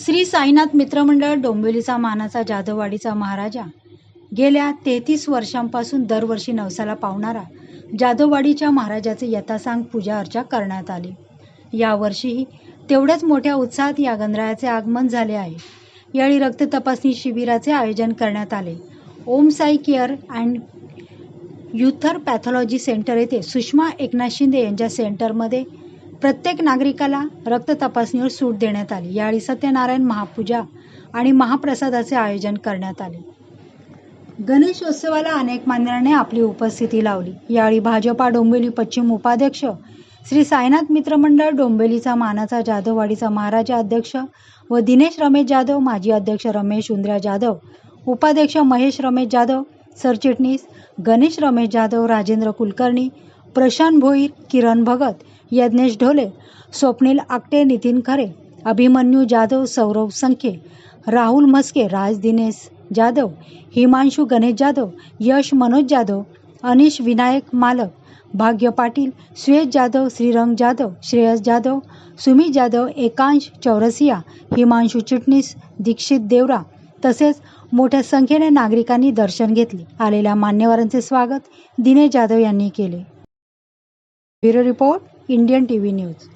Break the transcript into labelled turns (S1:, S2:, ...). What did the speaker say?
S1: श्री साईनाथ मित्रमंडळ डोंबिवलीचा मानाचा जाधववाडीचा महाराजा. गेल्या तेहतीस वर्षांपासून दरवर्षी नवसाला पावणारा जाधववाडीच्या महाराजाचे यथासांग पूजा अर्चा करण्यात आली. यावर्षीही तेवढ्याच मोठ्या उत्साहात या गणरायाचे आगमन झाले आहे. यावेळी रक्त तपासणी शिबिराचे आयोजन करण्यात आले. ओम साई केअर अँड युथर पॅथॉलॉजी सेंटर येथे सुषमा एकनाथ शिंदे यांच्या सेंटरमध्ये प्रत्येक नागरिकाला रक्त तपासणीवर सूट देण्यात आली. यावेळी सत्यनारायण महापूजा आणि महाप्रसादाचे आयोजन करण्यात आले. गणेशोत्सवाला अनेक मान्यवरांनी आपली उपस्थिती लावली. यावेळी भाजपा डोंबिवली पश्चिम उपाध्यक्ष श्री साईनाथ मित्रमंडळ डोंबिवलीचा मानाचा जाधववाडीचा महाराजा अध्यक्ष व दिनेश रमेश जाधव माजी अध्यक्ष रमेश उंद्रा जाधव उपाध्यक्ष महेश रमेश जाधव सरचिटणीस गणेश रमेश जाधव राजेंद्र कुलकर्णी प्रशांत भोईर किरण भगत यज्ञेश ढोले स्वप्नील आकटे नितीन खरे अभिमन्यू जाधव सौरव संखे राहुल म्हस्के राज दिनेश जाधव हिमांशू गणेश जाधव यश मनोज जाधव अनिश विनायक मालक भाग्य पाटील सुयश जाधव श्रीरंग जाधव श्रेयस जाधव सुमित जाधव एकांश चौरसिया हिमांशू चिटणीस दीक्षित देवरा तसेच मोठ्या संख्येने नागरिकांनी दर्शन घेतले. आलेल्या मान्यवरांचे स्वागत दिनेश जाधव यांनी केले. Bureau Report, Indian TV News.